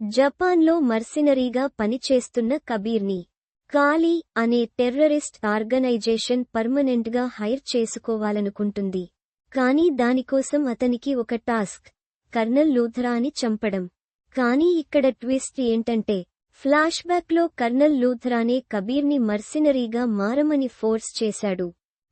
జపాన్లో మర్సినరీగా పనిచేస్తున్న కబీర్ని కాలి అనే టెర్రరిస్ట్ ఆర్గనైజేషన్ పర్మనెంట్గా హైర్ చేసుకోవాలనుకుంటుంది. కానీ దానికోసం అతనికి ఒక టాస్క్ కర్నల్ లూథరాని చంపడం. కానీ ఇక్కడ ట్విస్ట్ ఏంటంటే ఫ్లాష్బ్యాక్లో కర్నల్ లూథరానే కబీర్ని మర్సినరీగా మారమని ఫోర్స్ చేశాడు.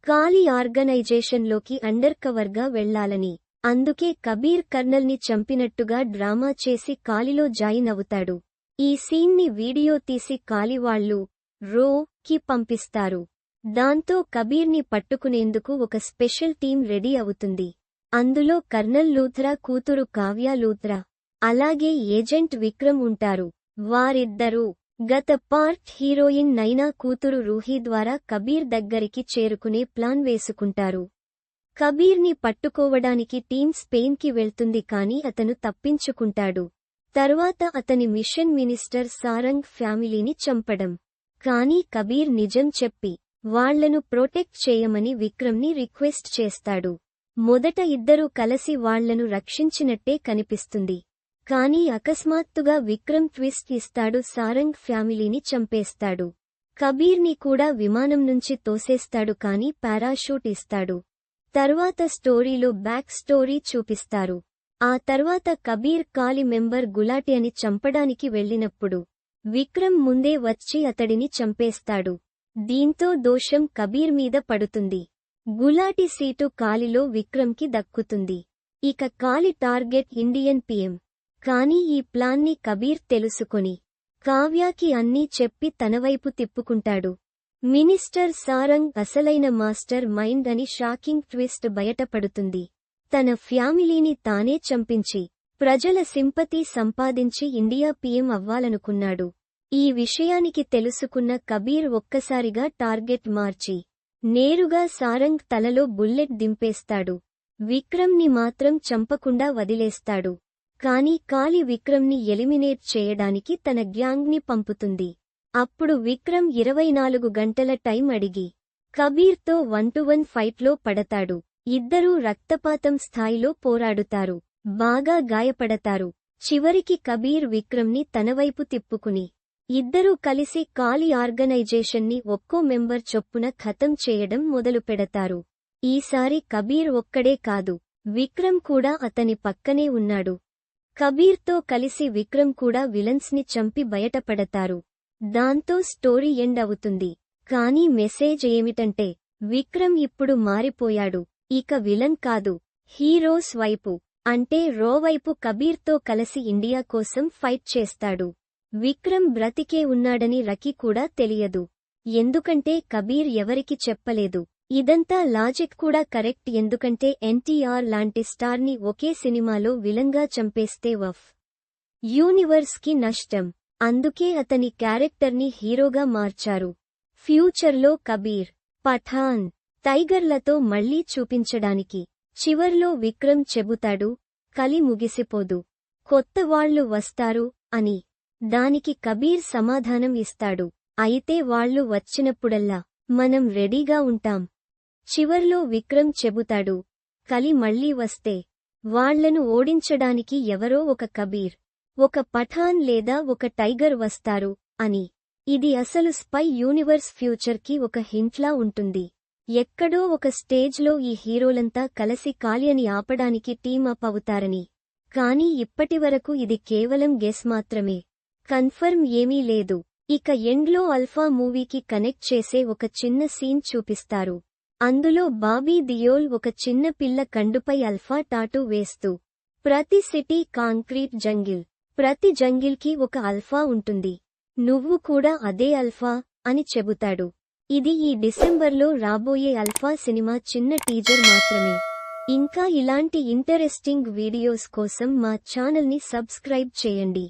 కాలి ఆర్గనైజేషన్లోకి అండర్ కవర్గా వెళ్ళాలని అందుకే కబీర్ కర్నల్ని చంపినట్టుగా డ్రామా చేసి కాలిలో జాయిన్ అవుతాడు ఈ సీన్ని వీడియో తీసి కాలివాళ్ళు రో కి పంపిస్తారు. దాంతో కబీర్ని పట్టుకునేందుకు ఒక స్పెషల్ టీం రెడీ అవుతుంది. అందులో కర్నల్ లూథ్రా కూతురు కావ్య లూథ్రా అలాగే ఏజెంట్ విక్రమ్ ఉంటారు. వారిద్దరూ గత పార్ట్ హీరోయిన్ నైనా కూతురు రూహీ ద్వారా కబీర్ దగ్గరికి చేరుకునే ప్లాన్ వేసుకుంటారు. కబీర్ని పట్టుకోవడానికి టీం స్పెయిన్కి వెళ్తుంది కాని అతను తప్పించుకుంటాడు. తరువాత అతని మిషన్ మినిస్టర్ సారంగ్ ఫ్యామిలీని చంపడం. కానీ కబీర్ నిజం చెప్పి వాళ్ళను ప్రొటెక్ట్ చేయమని విక్రమ్ని రిక్వెస్ట్ చేస్తాడు. మొదట ఇద్దరూ కలసి వాళ్ళను రక్షించినట్టే కనిపిస్తుంది. కానీ అకస్మాత్తుగా విక్రమ్ ట్విస్ట్ ఇస్తాడు సారంగ్ ఫ్యామిలీని చంపేస్తాడు. కబీర్ని కూడా విమానం నుంచి తోసేస్తాడు కాని పారాషూట్ ఇస్తాడు. తర్వాత స్టోరీలో బ్యాక్ స్టోరీ చూపిస్తారు. ఆ తర్వాత కబీర్ కాలి మెంబర్ గులాటి అని చంపడానికి వెళ్ళినప్పుడు విక్రమ్ ముందే వచ్చి అతడిని చంపేస్తాడు. దీంతో దోషం కబీర్ మీద పడుతుంది. గులాటి సీటు కాలిలో విక్రమ్కి దక్కుతుంది. ఇక కాలి టార్గెట్ ఇండియన్ పీఎం. కానీ ఈ ప్లాన్ని కబీర్ తెలుసుకొని కావ్యాకి అన్నీ చెప్పి తనవైపు తిప్పుకుంటాడు. మినిస్టర్ సారంగ్ అసలైన మాస్టర్ మైండ్ అని షాకింగ్ ట్విస్ట్ బయటపడుతుంది. తన ఫ్యామిలీని తానే చంపించి ప్రజల సింపతి సంపాదించి ఇండియా పీఎం అవ్వాలనుకున్నాడు. ఈ విషయానికి తెలుసుకున్న కబీర్ ఒక్కసారిగా టార్గెట్ మార్చి నేరుగా సారంగ్ తలలో బుల్లెట్ దింపేస్తాడు. విక్రమ్ని మాత్రం చంపకుండా వదిలేస్తాడు. కాని కాలి విక్రమ్ని ఎలిమినేట్ చేయడానికి తన గ్యాంగ్ని పంపుతుంది. అప్పుడు విక్రమ్ ఇరవై నాలుగు గంటల టైం అడిగి కబీర్తో వన్ టు వన్ ఫైట్లో పడతాడు. ఇద్దరూ రక్తపాతం స్థాయిలో పోరాడుతారు. బాగా గాయపడతారు. చివరికి కబీర్ విక్రమ్ని తనవైపు తిప్పుకుని ఇద్దరూ కలిసి కాలి ఆర్గనైజేషన్ని ఒక్కో మెంబర్ చొప్పున ఖతం చేయడం మొదలుపెడతారు ఈసారి కబీర్ ఒక్కడే కాదు విక్రమ్ కూడా అతని పక్కనే ఉన్నాడు. కబీర్తో కలిసి విక్రమ్ కూడా విలన్స్ని చంపి బయటపడతారు. దాంతో స్టోరీ ఎండ్ అవుతుంది. కానీ మెసేజ్ ఏమిటంటే విక్రమ్ ఇప్పుడు మారిపోయాడు. ఇక విలన్ కాదు. హీరోస్ వైపు అంటే రో వైపు కబీర్తో కలిసి ఇండియా కోసం ఫైట్ చేస్తాడు. విక్రమ్ బ్రతికే ఉన్నాడని రకి కూడా తెలియదు. ఎందుకంటే కబీర్ ఎవరికి చెప్పలేదు. ఇదంతా లాజిక్ కూడా కరెక్ట్ ఎందుకంటే ఎన్టీఆర్ లాంటి స్టార్ని ఒకే సినిమాలో విలంగా చంపేస్తే వఫ్. యూనివర్స్కి నష్టం. అందుకే అతని క్యారెక్టర్ని హీరోగా మార్చారు. ఫ్యూచర్లో కబీర్ పఠాన్ టైగర్లతో మళ్ళీ చూపించడానికి చివర్లో విక్రమ్ చెబుతాడు కలి ముగిసిపోదు కొత్త వాళ్ళు వస్తారు అని దానికి కబీర్ సమాధానం ఇస్తాడు అయితే వాళ్ళు వచ్చినప్పుడల్లా మనం రెడీగా ఉంటాం. చివర్లో విక్రమ్ చెబుతాడు కలి మళ్ళీ వస్తే వాళ్ళను ఓడించడానికి ఎవరో ఒక కబీర్ ఒక పఠాన్ లేదా ఒక టైగర్ వస్తారు అని. ఇది అసలు స్పై యూనివర్స్ ఫ్యూచర్కి ఒక హింట్లా ఉంటుంది. ఎక్కడో ఒక స్టేజ్లో ఈ హీరోలంతా కలిసి కాలియని ఆపడానికి టీమప్ అవుతారని. కానీ ఇప్పటివరకు ఇది కేవలం గెస్ మాత్రమే. కన్ఫర్మ్ ఏమీ లేదు. ఇక ఎండ్లో అల్ఫా మూవీకి కనెక్ట్ చేసే ఒక చిన్న సీన్ చూపిస్తారు. అందులో బాబీ దియోల్ ఒక చిన్న పిల్ల కండుపై అల్ఫా టాటూ వేస్తూ ప్రతి సిటీ కాంక్రీట్ జంగిల్. ప్రతి జంగిల్కి ఒక అల్ఫా ఉంటుంది. నువ్వు కూడా అదే అల్ఫా అని చెబుతాడు. ఇది ఈ డిసెంబర్లో రాబోయే అల్ఫా సినిమా చిన్న టీజర్ మాత్రమే. ఇంకా ఇలాంటి ఇంటరెస్టింగ్ వీడియోస్ కోసం మా ఛానల్ని సబ్స్క్రైబ్ చేయండి.